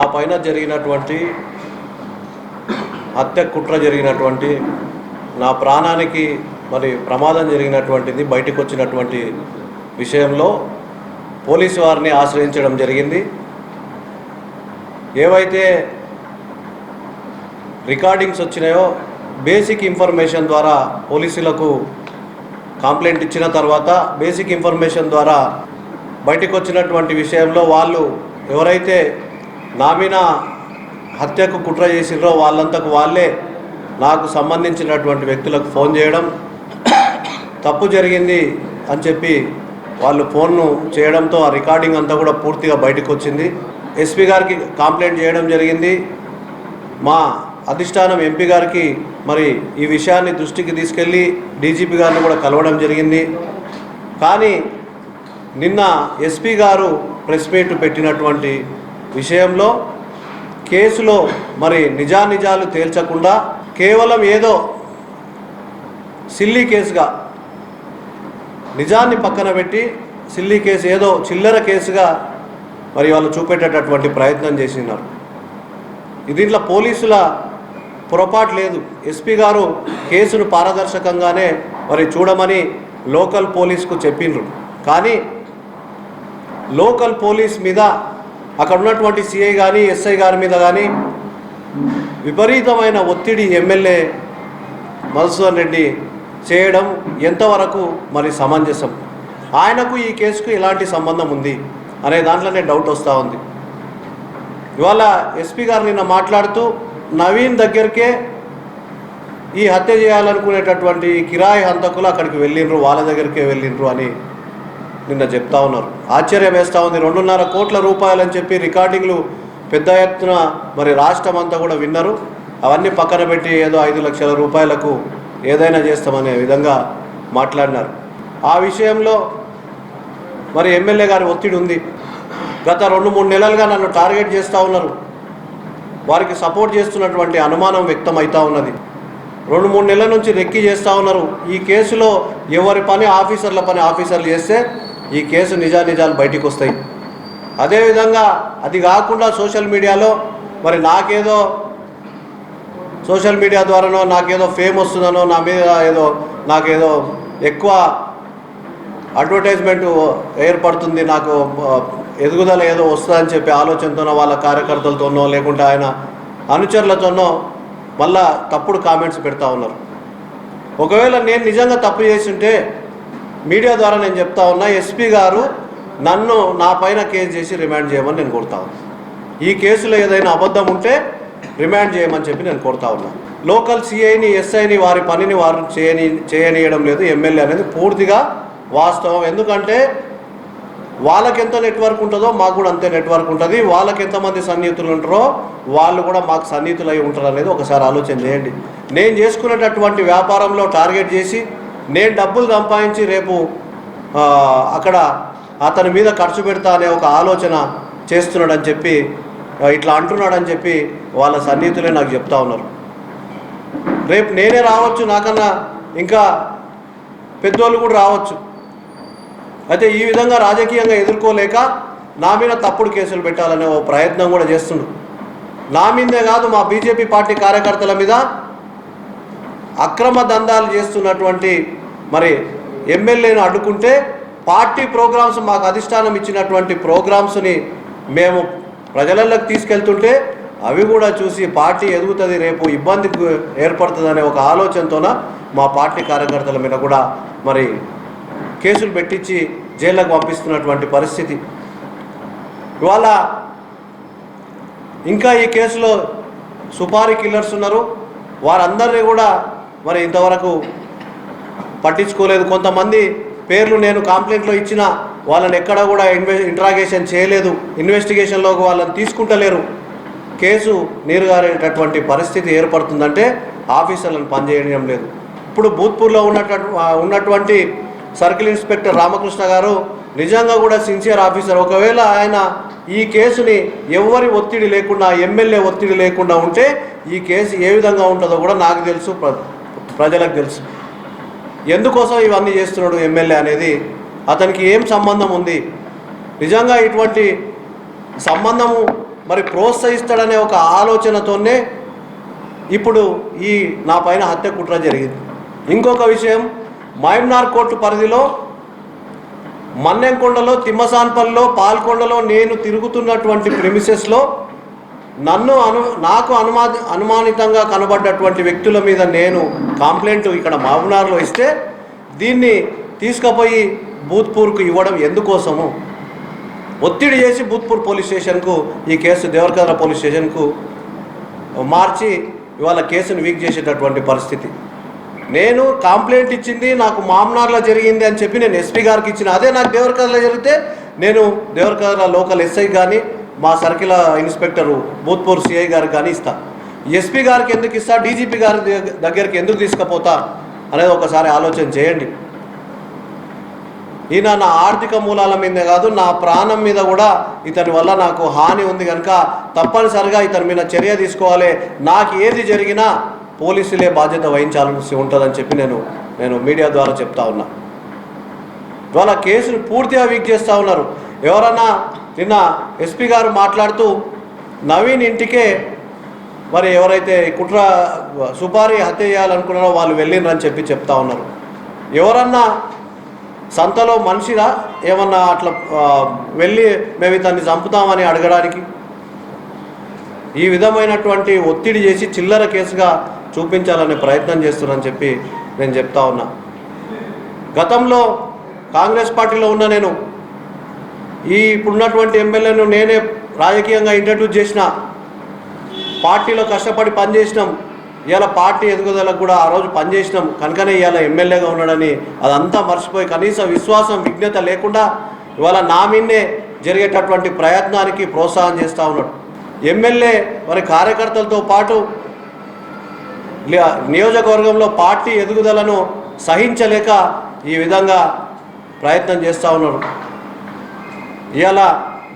ఆ పైన జరిగినటువంటి హత్య కుట్ర జరిగినటువంటి నా ప్రాణానికి మరి ప్రమాదం జరిగినటువంటిది బయటకు వచ్చినటువంటి విషయంలో పోలీసు వారిని ఆశ్రయించడం జరిగింది. ఏవైతే రికార్డింగ్స్ వచ్చినాయో బేసిక్ ఇన్ఫర్మేషన్ ద్వారా పోలీసులకు కంప్లైంట్ ఇచ్చిన తర్వాత బేసిక్ ఇన్ఫర్మేషన్ ద్వారా బయటకు వచ్చినటువంటి విషయంలో వాళ్ళు ఎవరైతే నా మీద హత్యకు కుట్ర చేసిండ్రో వాళ్ళంతకు వాళ్ళే నాకు సంబంధించినటువంటి వ్యక్తులకు ఫోన్ చేయడం తప్పు జరిగింది అని చెప్పి వాళ్ళు ఫోన్ను చేయడంతో ఆ రికార్డింగ్ అంతా కూడా పూర్తిగా బయటకు వచ్చింది ఎస్పీ గారికి కంప్లైంట్ చేయడం జరిగింది. మా అధిష్టానం ఎంపీ గారికి మరి ఈ విషయాన్ని దృష్టికి తీసుకెళ్ళి డీజీపీ గారిని కూడా కలవడం జరిగింది. కానీ నిన్న ఎస్పీ గారు ప్రెస్ మీట్ పెట్టినటువంటి విషయంలో కేసులో మరి నిజానిజాలు తేల్చకుండా కేవలం ఏదో సిల్లీ కేసుగా నిజాన్ని పక్కన పెట్టి సిల్లీ కేసు ఏదో చిల్లర కేసుగా మరి వాళ్ళు చూపెట్టేటటువంటి ప్రయత్నం చేసినారు. దీంట్లో పోలీసుల పొరపాటు లేదు. ఎస్పీ గారు కేసును పారదర్శకంగానే మరి చూడమని లోకల్ పోలీస్కు చెప్పిండ్రు కానీ లోకల్ పోలీస్ మీద అక్కడ ఉన్నటువంటి సిఐ కానీ ఎస్ఐ గారి మీద కానీ విపరీతమైన ఒత్తిడి ఎమ్మెల్యే మధుసూదన్ రెడ్డి చేయడం ఎంతవరకు మరి సమంజసం? ఆయనకు ఈ కేసుకు ఎలాంటి సంబంధం ఉంది అనే దాంట్లోనే డౌట్ వస్తూ ఉంది. ఇవాళ ఎస్పీ గారు నిన్న మాట్లాడుతూ నవీన్ దగ్గరికే ఈ హత్య చేయాలనుకునేటటువంటి కిరాయి హంతకులు అక్కడికి వెళ్ళిండ్రు వాళ్ళ దగ్గరికే వెళ్ళిండ్రు అని నిన్న చెప్తా ఉన్నారు. ఆశ్చర్యం వేస్తూ ఉంది. రెండున్నర కోట్ల రూపాయలు అని చెప్పి రికార్డింగ్లు పెద్ద ఎత్తున మరి రాష్ట్రం అంతా కూడా విన్నారు. అవన్నీ పక్కన పెట్టి ఏదో ఐదు లక్షల రూపాయలకు ఏదైనా చేస్తామనే విధంగా మాట్లాడినారు. ఆ విషయంలో మరి ఎమ్మెల్యే గారి ఒత్తిడి ఉంది. గత రెండు మూడు నెలలుగా నన్ను టార్గెట్ చేస్తూ ఉన్నారు. వారికి సపోర్ట్ చేస్తున్నటువంటి అనుమానం వ్యక్తం అవుతూ ఉన్నది. రెండు మూడు నెలల నుంచి రెక్కి చేస్తూ ఉన్నారు. ఈ కేసులో ఎవరి పని ఆఫీసర్ల పని ఆఫీసర్లు చేస్తే ఈ కేసు నిజానిజాలు బయటికి వస్తాయి. అదేవిధంగా అది కాకుండా సోషల్ మీడియాలో మరి నాకేదో సోషల్ మీడియా ద్వారానో నాకేదో ఫేమ్ వస్తుందనో నా మీద ఏదో నాకేదో ఎక్కువ అడ్వర్టైజ్మెంట్ ఏర్పడుతుంది నాకు ఎదుగుదల ఏదో వస్తుందని చెప్పి ఆలోచనతోనో వాళ్ళ కార్యకర్తలతోనో లేకుంటే ఆయన అనుచరులతోనో మళ్ళా తప్పుడు కామెంట్స్ పెడతా ఉన్నారు. ఒకవేళ నేను నిజంగా తప్పు చేస్తుంటే మీడియా ద్వారా నేను చెప్తా ఉన్నా ఎస్పీ గారు నన్ను నా పైన కేసు చేసి రిమాండ్ చేయమని నేను కోరుతా ఉన్నా. ఈ కేసులో ఏదైనా అబద్ధం ఉంటే రిమాండ్ చేయమని చెప్పి నేను కోరుతా ఉన్నా. లోకల్ సిఐని ఎస్ఐని వారి పనిని వారు చేయని చేయనీయడం లేదు. ఎమ్మెల్యే అనేది పూర్తిగా వాస్తవం. ఎందుకంటే వాళ్ళకి ఎంత నెట్వర్క్ ఉంటుందో మాకు కూడా అంతే నెట్వర్క్ ఉంటుంది. వాళ్ళకి ఎంతమంది సన్నిహితులు ఉంటారో వాళ్ళు కూడా మాకు సన్నిహితులు అయి ఉంటారు అనేది ఒకసారి ఆలోచన చేయండి. నేను చేసుకునేటటువంటి వ్యాపారంలో టార్గెట్ చేసి నేను డబ్బులు సంపాదించి రేపు అక్కడ అతని మీద ఖర్చు పెడతా అనే ఒక ఆలోచన చేస్తున్నాడని చెప్పి ఇట్లా అంటున్నాడని చెప్పి వాళ్ళ సన్నిహితులే నాకు చెప్తా ఉన్నారు. రేపు నేనే రావచ్చు నాకన్నా ఇంకా పెద్దోళ్ళు కూడా రావచ్చు. అయితే ఈ విధంగా రాజకీయంగా ఎదుర్కోలేక నా మీద తప్పుడు కేసులు పెట్టాలనే ఓ ప్రయత్నం కూడా చేస్తుండు. నా మీదే కాదు మా బీజేపీ పార్టీ కార్యకర్తల మీద అక్రమ దందాలు చేస్తున్నటువంటి మరి ఎమ్మెల్యేను అడ్డుకుంటే పార్టీ ప్రోగ్రామ్స్ మాకు అధిష్టానం ఇచ్చినటువంటి ప్రోగ్రామ్స్ని మేము ప్రజలలోకి తీసుకెళ్తుంటే అవి కూడా చూసి పార్టీ ఎదుగుతుంది రేపు ఇబ్బంది ఏర్పడుతుంది ఒక ఆలోచనతోన మా పార్టీ కార్యకర్తల మీద కూడా మరి కేసులు పెట్టించి జైళ్ళకు పంపిస్తున్నటువంటి పరిస్థితి. ఇవాళ ఇంకా ఈ కేసులో సుపారీ కిల్లర్స్ ఉన్నారు. వారందరినీ కూడా మరి ఇంతవరకు పట్టించుకోలేదు. కొంతమంది పేర్లు నేను కంప్లైంట్లో ఇచ్చిన వాళ్ళని ఎక్కడ కూడా ఇన్వె ఇంట్రాగేషన్ చేయలేదు. ఇన్వెస్టిగేషన్లోకి వాళ్ళని తీసుకుంటలేరు. కేసు నీరుగారేటటువంటి పరిస్థితి ఏర్పడుతుందంటే ఆఫీసర్లను పనిచేయడం లేదు. ఇప్పుడు భూత్పూర్లో ఉన్నటువంటి ఉన్నటువంటి సర్కిల్ ఇన్స్పెక్టర్ రామకృష్ణ గారు నిజంగా కూడా సిన్సియర్ ఆఫీసర్. ఒకవేళ ఆయన ఈ కేసుని ఎవరి ఒత్తిడి లేకుండా ఎమ్మెల్యే ఒత్తిడి లేకుండా ఉంటే ఈ కేసు ఏ విధంగా ఉంటుందో కూడా నాకు తెలుసు ప్ర- ప్రజలకు తెలుసు. ఎందుకోసం ఇవన్నీ చేస్తున్నాడు ఎమ్మెల్యే అనేది అతనికి ఏం సంబంధం ఉంది? నిజంగా ఇటువంటి సంబంధము మరి ప్రోత్సహిస్తాడనే ఒక ఆలోచనతోనే ఇప్పుడు ఈ నా పైన హత్య కుట్ర జరిగింది. ఇంకొక విషయం మయమ్నార్ కోర్టు పరిధిలో మన్నెంకొండలో తిమ్మసాన్పల్లిలో పాల్కొండలో నేను తిరుగుతున్నటువంటి ప్రిమిసెస్లో నన్ను అను నాకు అనుమా అనుమానితంగా కనబడ్డటువంటి వ్యక్తుల మీద నేను కంప్లైంట్ ఇక్కడ మామూనార్లో ఇస్తే దీన్ని తీసుకుపోయి భూత్పూర్కు ఇవ్వడం ఎందుకోసము? ఒత్తిడి చేసి భూత్పూర్ పోలీస్ స్టేషన్కు ఈ కేసు దేవరకద్ర పోలీస్ స్టేషన్కు మార్చి ఇవాళ కేసును వీక్ చేసేటటువంటి పరిస్థితి. నేను కంప్లైంట్ ఇచ్చింది నాకు మామనార్లో జరిగింది అని చెప్పి నేను ఎస్పీ గారికి ఇచ్చిన అదే నాకు దేవరకద్రలో జరిగితే నేను దేవరకద్ర లోకల్ ఎస్ఐ కానీ మా సర్కిల్ ఇన్స్పెక్టరు భూత్పూర్ సిఐ గారికి కానీ ఇస్తా. ఎస్పీ గారికి ఎందుకు ఇస్తా? డీజీపీ గారి దగ్గ- దగ్గరికి ఎందుకు తీసుకుపోతా? అనేది ఒకసారి ఆలోచన చేయండి. ఈయన నా ఆర్థిక మూలాల మీదే కాదు నా ప్రాణం మీద కూడా ఇతని వల్ల నాకు హాని ఉంది కనుక తప్పనిసరిగా ఇతని మీద చర్య తీసుకోవాలి. నాకు ఏది జరిగినా పోలీసులే బాధ్యత వహించాల్సి ఉంటుందని చెప్పి నేను నేను మీడియా ద్వారా చెప్తా ఉన్నా. ఇవాళ కేసును పూర్తిగా వీక్ చేస్తూ ఉన్నారు. ఎవరన్నా నిన్న ఎస్పీ గారు మాట్లాడుతూ నవీన్ ఇంటికే మరి ఎవరైతే కుట్ర సుపారి హత్య చేయాలనుకున్నారో వాళ్ళు వెళ్ళిండ్రని చెప్పి చెప్తా ఉన్నారు. ఎవరన్నా సంతలో మనిషిరా? ఏమన్నా అట్లా వెళ్ళి మేము ఇతన్ని చంపుతామని అడగడానికి? ఈ విధమైనటువంటి ఒత్తిడి చేసి చిల్లర కేసుగా చూపించాలనే ప్రయత్నం చేస్తున్నానని చెప్పి నేను చెప్తా ఉన్నా. గతంలో కాంగ్రెస్ పార్టీలో ఉన్న నేను ఈ ఇప్పుడున్నటువంటి ఎమ్మెల్యేను నేనే రాజకీయంగా ఇంట్రడ్యూస్ చేసిన పార్టీలో కష్టపడి పనిచేసినాం. ఇవాళ పార్టీ ఎదుగుదలకు కూడా ఆ రోజు పనిచేసినాం. కనుకనే ఇవాళ ఎమ్మెల్యేగా ఉన్నాడని అదంతా మర్చిపోయి కనీసం విశ్వాసం విజ్ఞత లేకుండా ఇవాళ నా మీన్నే జరిగేటటువంటి ప్రయత్నానికి ప్రోత్సాహం చేస్తూ ఉన్నాడు. ఎమ్మెల్యే మరి కార్యకర్తలతో పాటు నియోజకవర్గంలో పార్టీ ఎదుగుదలను సహించలేక ఈ విధంగా ప్రయత్నం చేస్తూ ఉన్నారు ఇలా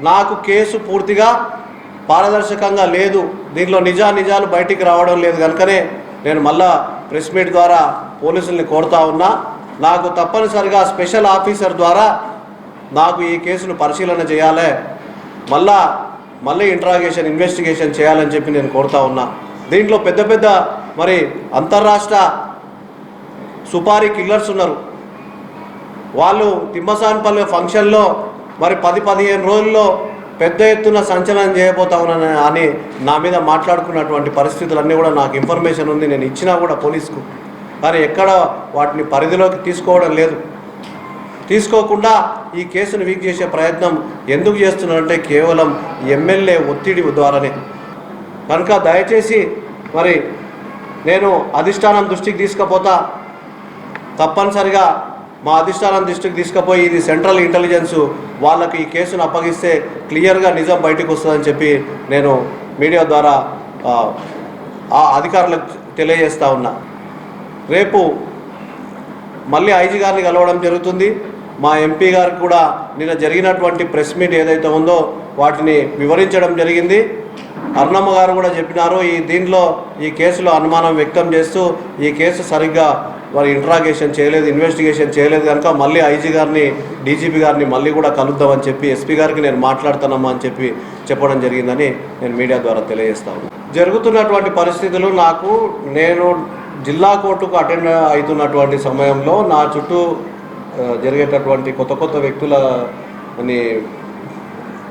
నాకు కేసు పూర్తిగా పారదర్శకంగా లేదు. దీనిలో నిజా నిజాలు బయటికి రావడం లేదు. కనుకనే నేను మళ్ళా ప్రెస్ మీట్ ద్వారా పోలీసుల్ని కోరుతా ఉన్నా నాకు తప్పనిసరిగా స్పెషల్ ఆఫీసర్ ద్వారా నాకు ఈ కేసును పరిశీలన చేయాలి. మళ్ళా మళ్ళీ ఇంట్రాగేషన్ ఇన్వెస్టిగేషన్ చేయాలని చెప్పి నేను కోరుతా ఉన్నా. దీంట్లో పెద్ద పెద్ద మరి అంతర్రాష్ట్ర సుపారీ కిల్లర్స్ ఉన్నారు. వాళ్ళు తిమ్మసాన్పల్లి ఫంక్షన్లో మరి పది పదిహేను రోజుల్లో పెద్ద ఎత్తున సంచలనం చేయబోతామని అని నా మీద మాట్లాడుకున్నటువంటి పరిస్థితులన్నీ కూడా నాకు ఇన్ఫర్మేషన్ ఉంది. నేను ఇచ్చినా కూడా పోలీసుకు. కానీ ఎక్కడ వాటిని పరిధిలోకి తీసుకోవడం లేదు. తీసుకోకుండా ఈ కేసును వీక్ చేసే ప్రయత్నం ఎందుకు చేస్తున్నారంటే కేవలం ఎమ్మెల్యే ఒత్తిడి ద్వారానే. కనుక దయచేసి మరి నేను అధిష్టానం దృష్టికి తీసుకపోతా. తప్పనిసరిగా మా అధిష్టానం దృష్టికి తీసుకుపోయి ఇది సెంట్రల్ ఇంటెలిజెన్స్ వాళ్ళకి ఈ కేసును అప్పగిస్తే క్లియర్గా నిజం బయటకు వస్తుందని చెప్పి నేను మీడియా ద్వారా ఆ, అధికారులకు తెలియజేస్తా ఉన్నా. రేపు మళ్ళీ ఐజీ గారిని కలవడం జరుగుతుంది. మా ఎంపీ గారికి కూడా నిన్న జరిగినటువంటి ప్రెస్ మీట్ ఏదైతే ఉందో వాటిని వివరించడం జరిగింది. అర్ణమ్మ గారు కూడా చెప్పినారు ఈ దీనిలో ఈ కేసులో అనుమానం వ్యక్తం చేస్తూ ఈ కేసు సరిగ్గా వారి ఇంట్రాగేషన్ చేయలేదు ఇన్వెస్టిగేషన్ చేయలేదు కనుక మళ్ళీ ఐజీ గారిని డీజీపీ గారిని మళ్ళీ కూడా కలుద్దామని చెప్పి ఎస్పీ గారికి నేను మాట్లాడుతానమ్మా అని చెప్పి చెప్పడం జరిగిందని నేను మీడియా ద్వారా తెలియజేస్తాను జరుగుతున్నటువంటి పరిస్థితులు నాకు నేను జిల్లా కోర్టుకు అటెండ్ అవుతున్నటువంటి సమయంలో నా చుట్టూ జరిగేటటువంటి కొత్త కొత్త వ్యక్తులని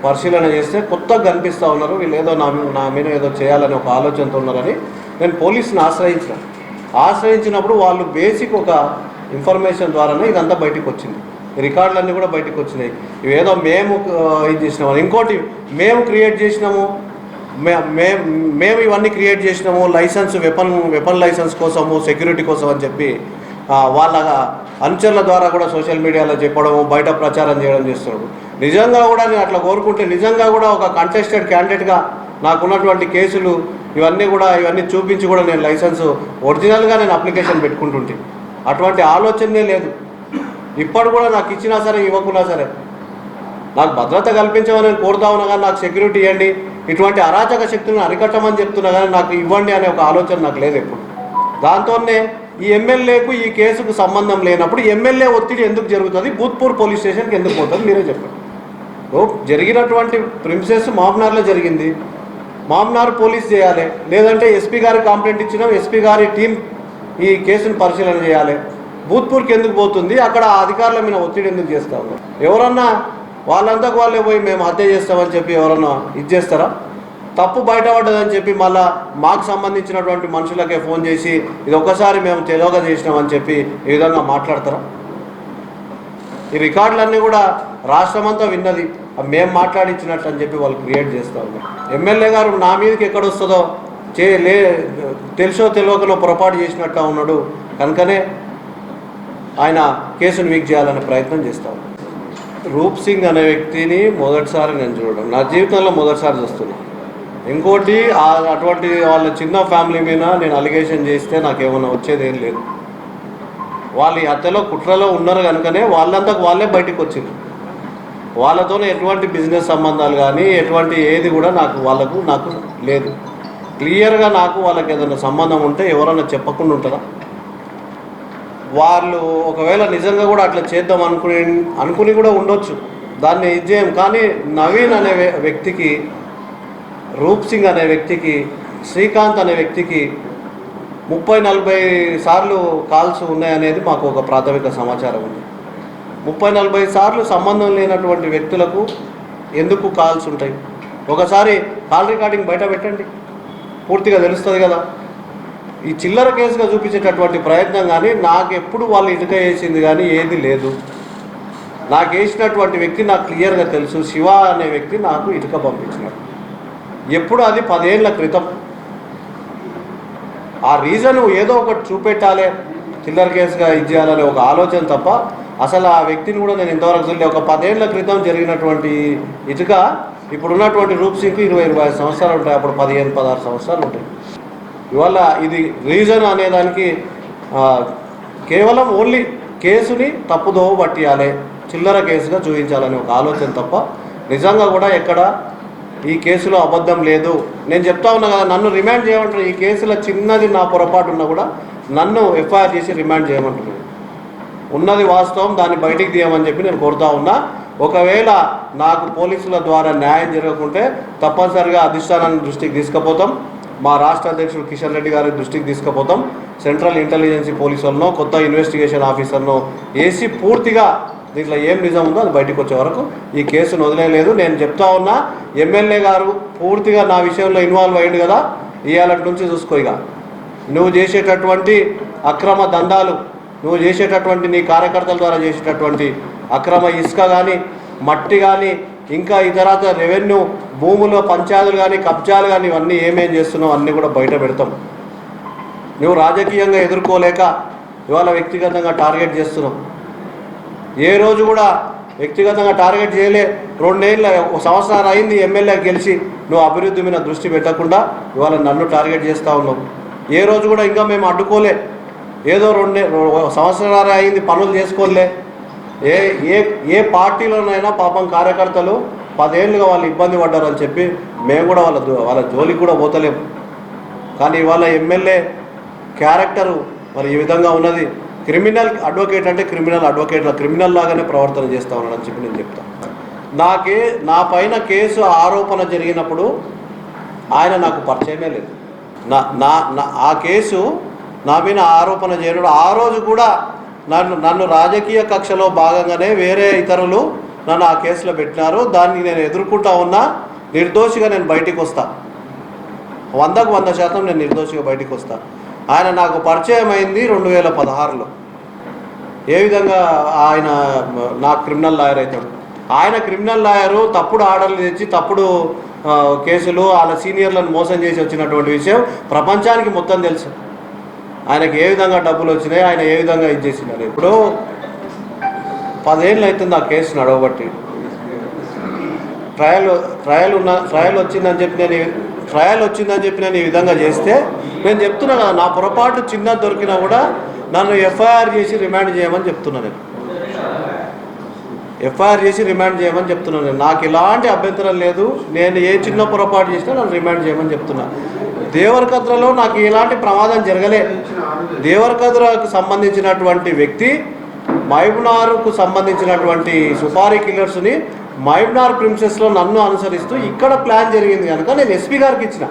పరిశీలన చేస్తే కొత్తగా కనిపిస్తూ ఉన్నారు. వీళ్ళు ఏదో నా నా మీద ఏదో చేయాలని ఒక ఆలోచనతో ఉన్నారని నేను పోలీసుని ఆశ్రయించిన. ఆశ్రయించినప్పుడు వాళ్ళు బేసిక్ ఒక ఇన్ఫర్మేషన్ ద్వారానే ఇదంతా బయటకు వచ్చింది. రికార్డులన్నీ కూడా బయటకు వచ్చినాయి. ఇవేదో మేము ఇది చేసినాము. ఇంకోటి మేము క్రియేట్ చేసినాము. మే- మేము ఇవన్నీ క్రియేట్ చేసినాము. లైసెన్స్ వెపన్ వెపన్ లైసెన్స్ కోసము సెక్యూరిటీ కోసం అని చెప్పి వాళ్ళ అనుచరుల ద్వారా కూడా సోషల్ మీడియాలో చెప్పడము బయట ప్రచారం చేయడం చేస్తున్నాడు నిజంగా కూడా నేను అట్లా కోరుకుంటే నిజంగా కూడా ఒక కంటెస్టెడ్ క్యాండిడేట్గా నాకున్నటువంటి కేసులు ఇవన్నీ కూడా ఇవన్నీ చూపించి కూడా నేను లైసెన్స్ ఒరిజినల్గా నేను అప్లికేషన్ పెట్టుకుంటుంటే. అటువంటి ఆలోచనే లేదు. ఇప్పుడు కూడా నాకు ఇచ్చినా సరే ఇవ్వకున్నా సరే నాకు భద్రత కల్పించమని నేను కోరుతా ఉన్నా కానీ నాకు సెక్యూరిటీ ఇవ్వండి ఇటువంటి అరాచక శక్తులను అరికట్టమని చెప్తున్నా కానీ నాకు ఇవ్వండి అనే ఒక ఆలోచన నాకు లేదు ఎప్పుడు. దాంతోనే ఈ ఎమ్మెల్యేకు ఈ కేసుకు సంబంధం లేనప్పుడు ఎమ్మెల్యే ఒత్తిడి ఎందుకు జరుగుతుంది? భూత్పూర్ పోలీస్ స్టేషన్కి ఎందుకు పోతుంది? మీరే చెప్పండి. ఓ జరిగినటువంటి ప్రిన్సెస్ మామ్నార్లో జరిగింది. మామ్నార్ పోలీస్ చేయాలి. లేదంటే ఎస్పీ గారికి కంప్లైంట్ ఇచ్చినా ఎస్పీ గారి టీం ఈ కేసును పరిశీలన చేయాలి. భూత్పూర్కి ఎందుకు పోతుంది? అక్కడ ఆ అధికారుల మీద ఒత్తిడి ఎందుకు చేస్తా ఉన్నారు ఎవరన్నా వాళ్ళంతకు వాళ్ళే పోయి మేము హత్య చేస్తామని చెప్పి ఎవరన్నా ఇది చేస్తారా? తప్పు బయటపడ్డదని చెప్పి మళ్ళా మాకు సంబంధించినటువంటి మనుషులకే ఫోన్ చేసి ఇది ఒక్కసారి మేము తెలియక చేసినామని చెప్పి ఈ విధంగా మాట్లాడతారా? ఈ రికార్డులన్నీ కూడా రాష్ట్రమంతా విన్నది. మేము మాట్లాడించినట్టు అని చెప్పి వాళ్ళు క్రియేట్ చేస్తూ ఉన్నారు. ఎమ్మెల్యే గారు నా మీదకి ఎక్కడ వస్తుందో చే లే తెలుసో తెలియకనో పొరపాటు చేసినట్టు ఉన్నాడు. కనుకనే ఆయన కేసును వీక్ చేయాలనే ప్రయత్నం చేస్తాం రూప్ సింగ్ అనే వ్యక్తిని మొదటిసారి నేను చూడడం. నా జీవితంలో మొదటిసారి చూస్తున్నా. ఇంకోటి అటువంటి వాళ్ళ చిన్న ఫ్యామిలీ మీద నేను అలిగేషన్ చేస్తే నాకేమన్నా వచ్చేది ఏం లేదు. వాళ్ళు ఈ హత్యలో కుట్రలో ఉన్నారు కనుకనే వాళ్ళంతా వాళ్ళే బయటకు వచ్చింది వాళ్ళతోనే ఎటువంటి బిజినెస్ సంబంధాలు కానీ ఎటువంటి ఏది కూడా నాకు వాళ్ళకు నాకు లేదు. క్లియర్గా నాకు వాళ్ళకి ఏదైనా సంబంధం ఉంటే ఎవరైనా చెప్పకుండా ఉంటుందా? వాళ్ళు ఒకవేళ నిజంగా కూడా అట్లా చేద్దాం అనుకుని అనుకుని కూడా ఉండొచ్చు. దాన్ని ఇచ్చేయం కానీ నవీన్ అనే వ్య- వ్యక్తికి రూప్ సింగ్ అనే వ్యక్తికి శ్రీకాంత్ అనే వ్యక్తికి ముప్పై నలభై సార్లు కాల్స్ ఉన్నాయనేది మాకు ఒక ప్రాథమిక సమాచారం ఉంది. ముప్పై నలభై సార్లు సంబంధం లేనటువంటి వ్యక్తులకు ఎందుకు కాల్స్ ఉంటాయి? ఒకసారి కాల్ రికార్డింగ్ బయట పెట్టండి. పూర్తిగా తెలుస్తుంది కదా. ఈ చిల్లర కేసుగా చూపించేటటువంటి ప్రయత్నం కానీ నాకు ఎప్పుడు వాళ్ళు ఇటుక వేసింది కానీ ఏది లేదు. నాకు వేసినటువంటి వ్యక్తి నాకు క్లియర్గా తెలుసు. శివ అనే వ్యక్తి నాకు ఇటుక పంపించినాడు. ఎప్పుడు అది పదేళ్ళ క్రితం. ఆ రీజన్ ఏదో ఒకటి చూపెట్టాలి. చిల్లర కేసుగా ఇది చేయాలనే ఒక ఆలోచన తప్ప అసలు ఆ వ్యక్తిని కూడా నేను ఇంతవరకు చూడలే. ఒక పదేళ్ళ క్రితం జరిగినటువంటి ఇటుక ఇప్పుడు ఉన్నటువంటి రూప్ ఇరవై ఇరవై ఐదు సంవత్సరాలు ఉంటాయి. అప్పుడు పదిహేను పదహారు సంవత్సరాలు ఉంటాయి. ఇవాళ ఇది రీజన్ అనేదానికి కేవలం ఓన్లీ కేసుని తప్పుదోవ పట్టియాలి. చిల్లర కేసుగా చూపించాలని ఒక ఆలోచన తప్ప నిజంగా కూడా ఎక్కడ ఈ కేసులో అబద్ధం లేదు. నేను చెప్తా ఉన్నా కదా నన్ను రిమాండ్ చేయమంటారు. ఈ కేసులో చిన్నది నా పొరపాటు ఉన్నా కూడా నన్ను ఎఫ్ఐఆర్ చేసి రిమాండ్ చేయమంటున్నాను ఉన్నది వాస్తవం దాన్ని బయటికి తీయమని చెప్పి నేను కోరుతా ఉన్నా. ఒకవేళ నాకు పోలీసుల ద్వారా న్యాయం జరగకుంటే తప్పనిసరిగా అధిష్టానాన్ని దృష్టికి తీసుకుపోతాం. మా రాష్ట్ర అధ్యక్షుడు కిషన్ రెడ్డి గారి దృష్టికి తీసుకుపోతాం. సెంట్రల్ ఇంటెలిజెన్సీ పోలీసులను కొత్త ఇన్వెస్టిగేషన్ ఆఫీసర్ను వేసి పూర్తిగా దీంట్లో ఏం నిజం ఉందో అది బయటకు వచ్చే వరకు ఈ కేసును వదిలేయలేదు. నేను చెప్తా ఉన్నా ఎమ్మెల్యే గారు పూర్తిగా నా విషయంలో ఇన్వాల్వ్ అయ్యిండు కదా ఇవాళ నుంచి చూసుకో ఇక. నువ్వు చేసేటటువంటి అక్రమ దందాలు నువ్వు చేసేటటువంటి నీ కార్యకర్తల ద్వారా చేసేటటువంటి అక్రమ ఇసుక కానీ మట్టి కానీ ఇంకా ఇతరత రెవెన్యూ భూముల పంచాయతీలు కానీ కబ్జాలు కానీ ఇవన్నీ ఏమేం చేస్తున్నావు అన్నీ కూడా బయట పెడతాం. నువ్వు రాజకీయంగా ఎదుర్కోలేక ఇవాళ వ్యక్తిగతంగా టార్గెట్ చేస్తున్నావు. ఏ రోజు కూడా వ్యక్తిగతంగా టార్గెట్ చేయలే. రెండేళ్ళ ఒక సంవత్సరాలు అయింది ఎమ్మెల్యే గెలిచి నువ్వు అభివృద్ధి మీద దృష్టి పెట్టకుండా ఇవాళ నన్ను టార్గెట్ చేస్తూ ఉన్నావు. ఏ రోజు కూడా ఇంకా మేము అడ్డుకోలే. ఏదో రెండే సంవత్సరాలు అయింది పనులు చేసుకోలే. ఏ ఏ ఏ పార్టీలోనైనా పాపం కార్యకర్తలు పదేళ్ళుగా వాళ్ళు ఇబ్బంది పడ్డారని చెప్పి మేము కూడా వాళ్ళ వాళ్ళ జోలికి కూడా పోతలేము కానీ ఇవాళ ఎమ్మెల్యే క్యారెక్టరు మరి ఈ విధంగా ఉన్నది. క్రిమినల్ అడ్వకేట్ అంటే క్రిమినల్ అడ్వకేట్ల క్రిమినల్ లాగానే ప్రవర్తన చేస్తా ఉన్నానని చెప్పి నేను చెప్తాను నాకే నా పైన కేసు ఆరోపణ జరిగినప్పుడు ఆయన నాకు పరిచయమే లేదు. నా నా నా ఆ కేసు నా మీద ఆరోపణ చేయడం ఆ రోజు కూడా నన్ను నన్ను రాజకీయ కక్షలో భాగంగానే వేరే ఇతరులు నన్ను ఆ కేసులో పెట్టినారు. దాన్ని నేను ఎదుర్కొంటా ఉన్నా నిర్దోషిగా నేను బయటికి వస్తా. వందకు వంద శాతం నేను నిర్దోషిగా బయటికి వస్తా. ఆయన నాకు పరిచయం అయింది రెండు వేల పదహారులో. ఏ విధంగా ఆయన నా క్రిమినల్ లాయర్ అవుతాడు? ఆయన క్రిమినల్ లాయరు తప్పుడు ఆర్డర్లు తెచ్చి తప్పుడు కేసులు వాళ్ళ సీనియర్లను మోసం చేసి వచ్చినటువంటి విషయం ప్రపంచానికి మొత్తం తెలుసు. ఆయనకి ఏ విధంగా డబ్బులు వచ్చినాయి ఆయన ఏ విధంగా ఇది చేసినారు. ఇప్పుడు పదేళ్ళు అవుతుంది ఆ కేసు నడవబట్టి. ట్రయల్ ట్రయల్ ఉన్న ట్రయల్ వచ్చిందని చెప్పి నేను ట్రయల్ వచ్చిందని చెప్పి నేను ఈ విధంగా చేస్తే నేను చెప్తున్నా కదా నా పొరపాటు చిన్న దొరికినా కూడా నన్ను ఎఫ్ఐఆర్ చేసి రిమాండ్ చేయమని చెప్తున్నా నేను. ఎఫ్ఐఆర్ చేసి రిమాండ్ చేయమని చెప్తున్నాను నేను. నాకు ఎలాంటి అభ్యంతరం లేదు. నేను ఏ చిన్న పొరపాటు చేసినా నన్ను రిమాండ్ చేయమని చెప్తున్నా. దేవరకద్రలో నాకు ఎలాంటి ప్రమాదం జరగలే. దేవరకద్రకు సంబంధించినటువంటి వ్యక్తి మైబ్నార్కు సంబంధించినటువంటి సుపారీ కిల్లర్స్ని మైబ్నార్ ప్రిన్సెస్లో నన్ను అనుసరిస్తూ ఇక్కడ ప్లాన్ జరిగింది కనుక నేను ఎస్పీ గారికి ఇచ్చిన.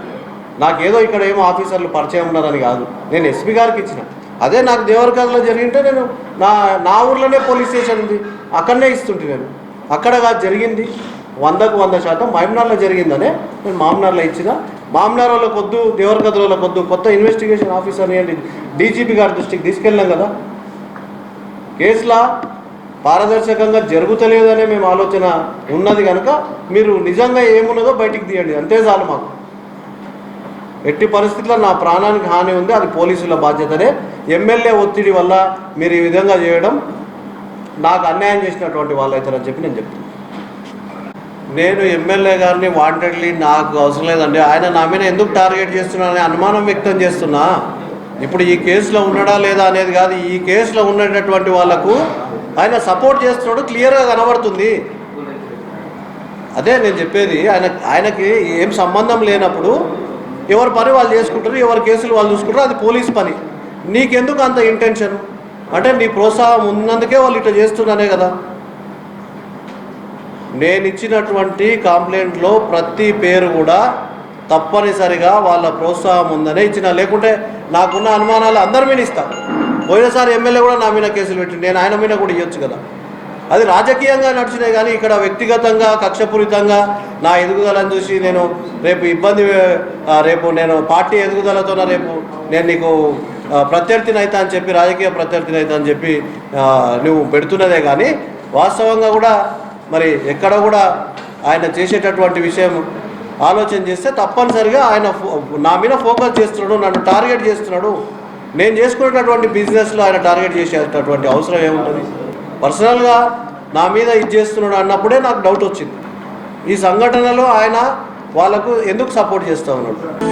నాకేదో ఇక్కడ ఏమో ఆఫీసర్లు పరిచయం ఉన్నారని కాదు. నేను ఎస్పీ గారికి ఇచ్చిన. అదే నాకు దేవరకథలో జరిగింటే నేను నా నా ఊర్లోనే పోలీస్ స్టేషన్ ఉంది. అక్కడనే ఇస్తుంటే నేను అక్కడ కాదు జరిగింది. వందకు వంద శాతం మామినార్లో జరిగిందనే నేను మామినార్లో ఇచ్చిన. మామినార్ వాళ్ళ కొద్దు దేవరకథల వాళ్ళ కొద్దు కొత్త ఇన్వెస్టిగేషన్ ఆఫీసర్ని అండి డీజీపీ గారి దృష్టికి తీసుకెళ్ళాం కదా. కేసులా పారదర్శకంగా జరుగుతలేదనే మేము ఆలోచన ఉన్నది కనుక మీరు నిజంగా ఏమున్నదో బయటికి తీయండి. అంతే చాలు మాకు. ఎట్టి పరిస్థితుల్లో నా ప్రాణానికి హాని ఉంది. అది పోలీసుల బాధ్యతనే. ఎమ్మెల్యే ఒత్తిడి వల్ల మీరు ఈ విధంగా చేయడం నాకు అన్యాయం చేసినటువంటి వాళ్ళు అవుతారని చెప్పి నేను చెప్తాను. నేను ఎమ్మెల్యే గారిని వాంటెడ్లీ నాకు అవసరం లేదండి. ఆయన నా మీద ఎందుకు టార్గెట్ చేస్తున్నానని అనుమానం వ్యక్తం చేస్తున్నా. ఇప్పుడు ఈ కేసులో ఉన్నాడా లేదా అనేది కాదు ఈ కేసులో ఉన్నటువంటి వాళ్ళకు ఆయన సపోర్ట్ చేస్తున్నాడు క్లియర్గా కనబడుతుంది. అదే నేను చెప్పేది ఆయన ఆయనకి ఏం సంబంధం లేనప్పుడు ఎవరి పని వాళ్ళు చేసుకుంటారు ఎవరి కేసులు వాళ్ళు చూసుకుంటారు అది పోలీస్ పని. నీకెందుకు అంత ఇంటెన్షన్? అంటే నీ ప్రోత్సాహం ఉన్నందుకే వాళ్ళు ఇట్లా చేస్తున్నానే కదా. నేను ఇచ్చినటువంటి కంప్లైంట్లో ప్రతి పేరు కూడా తప్పనిసరిగా వాళ్ళ ప్రోత్సాహం ఉందనే ఇచ్చిన. లేకుంటే నాకున్న అనుమానాలు అందరి మీద ఇస్తాను పోయినసారి ఎమ్మెల్యే కూడా నా మీద కేసులు పెట్టి నేను ఆయన మీద కూడా ఇవ్వచ్చు కదా. అది రాజకీయంగా నడిచినాయి కానీ ఇక్కడ వ్యక్తిగతంగా కక్షపూరితంగా నా ఎదుగుదలను చూసి నేను రేపు ఇబ్బంది రేపు నేను పార్టీ ఎదుగుదలతోన రేపు నేను నీకు ఆ, ప్రత్యర్థిని అవుతా అని చెప్పి రాజకీయ ప్రత్యర్థిని అవుతా అని చెప్పి నువ్వు పెడుతున్నదే కానీ వాస్తవంగా కూడా మరి ఎక్కడ కూడా ఆయన చేసేటటువంటి విషయం ఆలోచన చేస్తే తప్పనిసరిగా ఆయన ఫో- నా మీద ఫోకస్ చేస్తున్నాడు నన్ను టార్గెట్ చేస్తున్నాడు. నేను చేసుకునేటటువంటి బిజినెస్లో ఆయన టార్గెట్ చేసేటటువంటి అవసరం ఏముంటుంది? పర్సనల్గా నా మీద ఇది చేస్తున్నాడు అన్నప్పుడే నాకు డౌట్ వచ్చింది. ఈ సంఘటనలో ఆయన వాళ్ళకు ఎందుకు సపోర్ట్ చేస్తూ ఉన్నాడు?